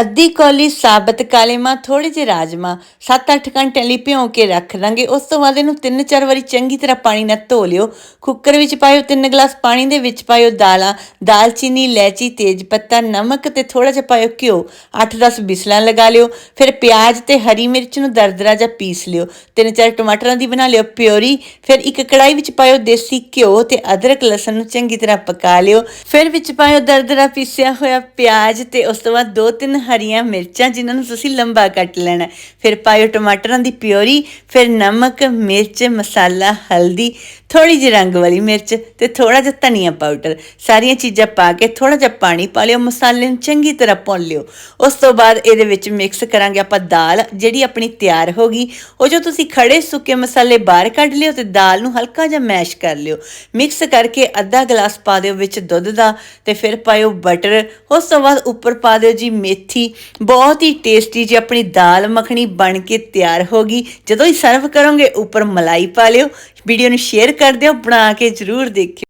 ਅੱਧੀ ਕੌਲੀ ਸਾਬਤ ਕਾਲੇ ਮਾਂ ਥੋੜੇ ਜਿਹੇ ਰਾਜਮਾ। 7-8 ਘੰਟੇ ਲਈ ਭਿਉਂ ਕੇ ਰੱਖ ਦਾਂਗੇ। ਉਸ ਤੋਂ ਬਾਅਦ ਇਹਨੂੰ 3-4 ਵਾਰੀ ਚੰਗੀ ਤਰ੍ਹਾਂ ਪਾਣੀ ਨਾਲ ਧੋ ਲਿਓ। ਕੁੱਕਰ ਵਿੱਚ ਪਾਇਓ 3 ਗਲਾਸ ਪਾਣੀ ਦੇ ਵਿੱਚ ਪਾਇਓ ਦਾਲਾਂ। ਦਾਲਚੀਨੀ ਇਲਾਇਚੀ, ਤੇਜ ਪੱਤਾ, ਨਮਕ ਤੇ ਥੋੜਾ ਜਿਹਾ ਪਾਇਓ ਘਿਓ। 8-10 ਬਿਸਲਾਂ ਲਗਾ ਲਿਓ। ਫਿਰ ਪਿਆਜ਼ ਤੇ ਹਰੀ ਮਿਰਚ ਨੂੰ ਦਰਦਰਾ ਜਿਹਾ ਪੀਸ ਲਿਓ। ਤਿੰਨ ਚਾਰ ਟਮਾਟਰਾਂ ਦੀ ਬਣਾ ਲਿਓ ਪਿਓਰੀ। ਫਿਰ ਇੱਕ ਕੜਾਈ ਵਿੱਚ ਪਾਇਓ ਦੇਸੀ ਘਿਓ ਤੇ ਅਦਰਕ ਲਸਣ ਨੂੰ ਚੰਗੀ ਤਰ੍ਹਾਂ ਪਕਾ ਲਿਓ। ਫਿਰ ਵਿੱਚ ਪਾਇਓ ਦਰਦਰਾ ਪੀਸਿਆ ਹੋਇਆ ਪਿਆਜ਼ ਤੇ ਉਸ ਤੋਂ ਬਾਅਦ ਦੋ ਤਿੰਨ ਹਰੀਆਂ ਮਿਰਚਾਂ ਜਿਨ੍ਹਾਂ ਨੂੰ ਤੁਸੀਂ ਲੰਬਾ ਕੱਟ ਲੈਣਾ ਫਿਰ ਪਾਇਓ ਟਮਾਟਰਾਂ ਦੀ ਪਿਓਰੀ, ਫਿਰ ਨਮਕ, ਮਿਰਚ, ਮਸਾਲਾ, ਹਲਦੀ ਥੋੜੀ ਜਿਹੀ ਰੰਗ ਵਾਲੀ ਮਿਰਚ ਤੇ ਥੋੜਾ ਜਿਹਾ ਧਨੀਆ ਪਾਊਡਰ। ਸਾਰੀਆਂ ਚੀਜ਼ਾਂ ਪਾ ਕੇ ਥੋੜਾ ਜਿਹਾ ਪਾਣੀ ਪਾ ਲਿਓ, ਮਸਾਲੇ ਨੂੰ ਚੰਗੀ ਤਰ੍ਹਾਂ ਭੁੰਨ ਲਿਓ। ਉਸ ਤੋਂ ਬਾਅਦ ਇਹਦੇ ਵਿੱਚ ਮਿਕਸ ਕਰਾਂਗੇ ਆਪਾਂ ਦਾਲ, ਜਿਹੜੀ ਆਪਣੀ ਤਿਆਰ ਹੋ ਗਈ। ਉਹ ਜੋ ਤੁਸੀਂ ਖੜੇ ਸੁੱਕੇ ਮਸਾਲੇ ਬਾਹਰ ਕੱਢ ਲਿਓ ਤੇ ਦਾਲ ਨੂੰ ਹਲਕਾ ਜਿਹਾ ਮੈਸ਼ ਕਰ ਲਿਓ। ਮਿਕਸ ਕਰਕੇ ਅੱਧਾ ਗਲਾਸ ਪਾ ਦਿਓ ਵਿੱਚ ਦੁੱਧ ਦਾ ਤੇ ਫਿਰ ਪਾਇਓ ਬਟਰ। ਉਸ ਤੋਂ ਬਾਅਦ ਉੱਪਰ ਪਾ ਦਿਓ ਜੀ ਮੇਥੀ ਬਹੁਤ ਹੀ ਟੇਸਟੀ ਜੀ ਆਪਣੀ ਦਾਲ ਮੱਖਣੀ ਬਣ ਕੇ ਤਿਆਰ ਹੋ ਗਈ। ਜਦੋਂ ਹੀ ਸਰਵ ਕਰੋਗੇ, ਉੱਪਰ ਮਲਾਈ ਪਾ ਲਿਓ। ਵੀਡੀਓ ਨੂੰ ਸ਼ੇਅਰ ਕਰ ਦਿਓ, ਬਣਾ ਕੇ ਜ਼ਰੂਰ ਦੇਖਿਓ।